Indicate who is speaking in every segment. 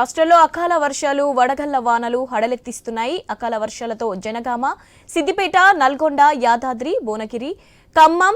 Speaker 1: రాష్ట్రంలో అకాల వర్షాలు వడగళ్ళ వానలు హడలెత్తిస్తున్నాయి. అకాల వర్షాలతో జనగామ సిద్దిపేట నల్గొండ యాదాద్రి భువనగిరి ఖమ్మం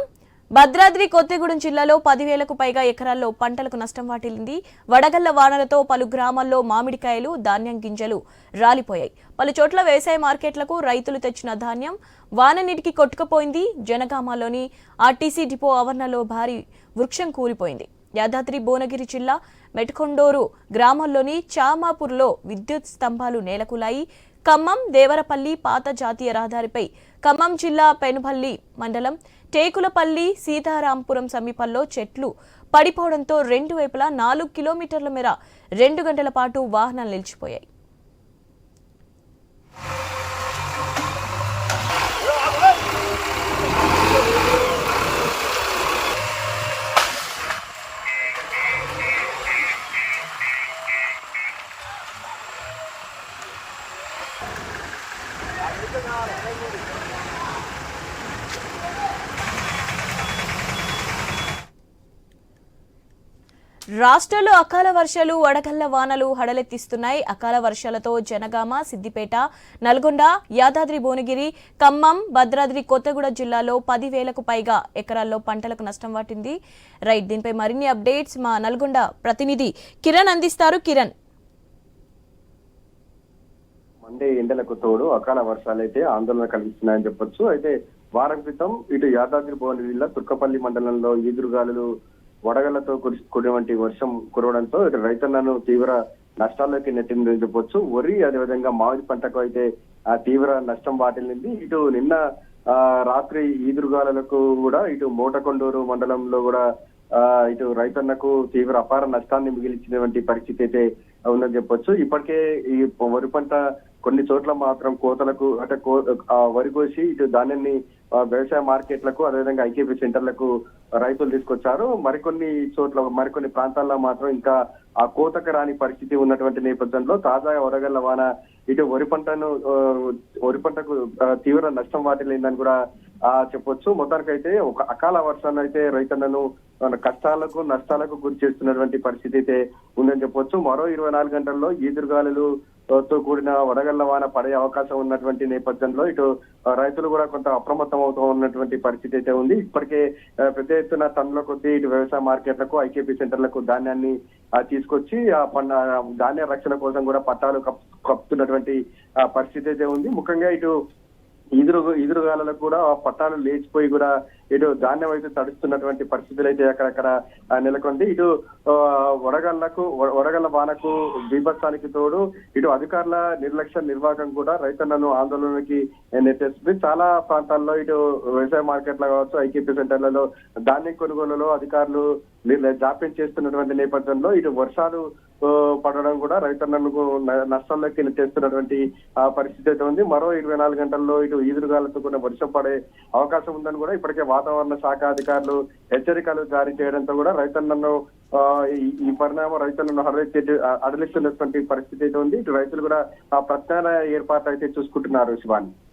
Speaker 1: భద్రాద్రి కొత్తగూడెం జిల్లాలో పదివేలకు పైగా ఎకరాల్లో పంటలకు నష్టం వాటిల్లింది. వడగళ్ళ వానలతో పలు గ్రామాల్లో మామిడికాయలు ధాన్యం గింజలు రాలిపోయాయి. పలు చోట్ల వ్యవసాయ మార్కెట్లకు రైతులు తెచ్చిన ధాన్యం వాన నీటికి కొట్టుకుపోయింది. జనగామలోని ఆర్టీసీ డిపో ఆవరణలో భారీ వృక్షం కూలిపోయింది. యాదాద్రి భువనగిరి జిల్లా మెట్కొండూరు గ్రామంలోని చామాపూర్లో విద్యుత్ స్తంభాలు నేలకులాయి. ఖమ్మం దేవరపల్లి పాత జాతీయ రహదారిపై ఖమ్మం జిల్లా పెనుపల్లి మండలం టేకులపల్లి సీతారాంపురం సమీపంలో చెట్లు పడిపోవడంతో రెండు వైపులా నాలుగు కిలోమీటర్ల మేర రెండు గంటల పాటు వాహనాలు నిలిచిపోయాయి. రాష్ట్రంలో అకాల వర్షాలు వడగళ్ళ వానలు హడలెత్తిస్తున్నాయి. అకాల వర్షాలతో జనగామ సిద్దిపేట నల్గొండ యాదాద్రి భువనగిరి ఖమ్మం భద్రాద్రి కొత్తగూడ జిల్లాలో పదివేలకు పైగా ఎకరాల్లో పంటలకు నష్టం వాటింది. రైట్ దీనిపై మరిన్ని అప్డేట్స్ మా నల్గొండ ప్రతినిధి కిరణ్ అందిస్తారు. కిరణ్
Speaker 2: మండే ఎండలకు తోడు అకాల వర్షాలు అయితే ఆందోళన కలిగిస్తున్నాయని చెప్పొచ్చు. అయితే వారం క్రితం ఇటు యాదాద్రి భువనగిరి జిల్లా తుర్కపల్లి మండలంలో ఈదురుగాలులు వడగళ్ళతో కురి- కూడినటువంటి వర్షం కురవడంతో ఇటు రైతన్నను తీవ్ర నష్టాల్లోకి నెట్టిందని చెప్పొచ్చు. వరి అదేవిధంగా మామిడి పంటకు అయితే ఆ తీవ్ర నష్టం వాటిల్లింది. ఇటు నిన్న ఆ, రాత్రి ఈదురుగాలులకు కూడా ఇటు మోటకొండూరు మండలంలో కూడా ఆ, ఇటు రైతన్నకు తీవ్ర అపార నష్టాన్ని మిగిలించినటువంటి పరిస్థితి అయితే ఉందని చెప్పొచ్చు. ఇప్పటికే ఈ వరి పంట కొన్ని చోట్ల మాత్రం కోతలకు అంటే కో- వరి కోసి ఇటు ధాన్యాన్ని వ్యవసాయ మార్కెట్లకు అదేవిధంగా ఐకేపీ సెంటర్లకు రైతులు తీసుకొచ్చారు. మరికొన్ని చోట్ల మరికొన్ని ప్రాంతాల్లో మాత్రం ఇంకా ఆ కోతకు రాని పరిస్థితి ఉన్నటువంటి నేపథ్యంలో తాజాగా వరగల్ల వాన ఇటు వరి పంటను వరి పంటకు తీవ్ర నష్టం వాటిల్లిందని కూడా ఆ చెప్పొచ్చు. మొత్తానికైతే ఒక అకాల వర్షాన్ని అయితే రైతులను కష్టాలకు నష్టాలకు గురి చేస్తున్నటువంటి పరిస్థితి అయితే ఉందని చెప్పొచ్చు. మరో ఇరవై నాలుగు గంటల్లో ఈదురుగాలులు తో కూడిన వడగళ్ళ వాన పడే అవకాశం ఉన్నటువంటి నేపథ్యంలో ఇటు రైతులు కూడా కొంత అప్రమత్తం అవుతూ ఉన్నటువంటి పరిస్థితి అయితే ఉంది. ఇప్పటికే పెద్ద ఎత్తున టన్నుల కొద్దీ ఇటు వ్యవసాయ మార్కెట్లకు ఐకేపీ సెంటర్లకు ధాన్యాన్ని తీసుకొచ్చి ఆ పన్న ధాన్య రక్షణ కోసం కూడా పట్టాలు కప్- కప్పుతున్నటువంటి పరిస్థితి అయితే ఉంది. ముఖ్యంగా ఇటు ఈదురు ఈదురుగాలకు కూడా ఆ పట్టాలు లేచిపోయి కూడా ఇటు ధాన్యం అయితే తడుస్తున్నటువంటి పరిస్థితులు అయితే అక్కడక్కడ నెలకొంది. ఇటు ఆ, వడగళ్ళకు వడగళ్ళ వానకు బీభత్సానికి తోడు ఇటు అధికారుల నిర్లక్ష్య నిర్వాహకం కూడా రైతులను ఆందోళనకి నెట్టేస్తుంది. చాలా ప్రాంతాల్లో ఇటు వ్యవసాయ మార్కెట్ల కావచ్చు ఐకేపీ సెంటర్లలో ధాన్యం కొనుగోలులో అధికారులు నిర్ల- జాప్యం చేస్తున్నటువంటి నేపథ్యంలో ఇటు వర్షాలు పడడం కూడా రైతన్నలకు నష్టాల్లోకి చేస్తున్నటువంటి ఆ పరిస్థితి అయితే ఉంది. మరో ఇరవై నాలుగు గంటల్లో ఇటు ఈదురుగాలతో కూడా వర్షం పడే అవకాశం ఉందని కూడా ఇప్పటికే వాతావరణ శాఖ అధికారులు హెచ్చరికలు జారీ చేయడంతో కూడా రైతన్నను ఆ, ఈ- పరిణామం రైతులను హడలెత్తే అడలిస్తున్నటువంటి పరిస్థితి అయితే ఉంది. ఇటు రైతులు కూడా ఆ ప్రత్యామ్నాయ ఏర్పాట్లు అయితే చూసుకుంటున్నారు శివాని.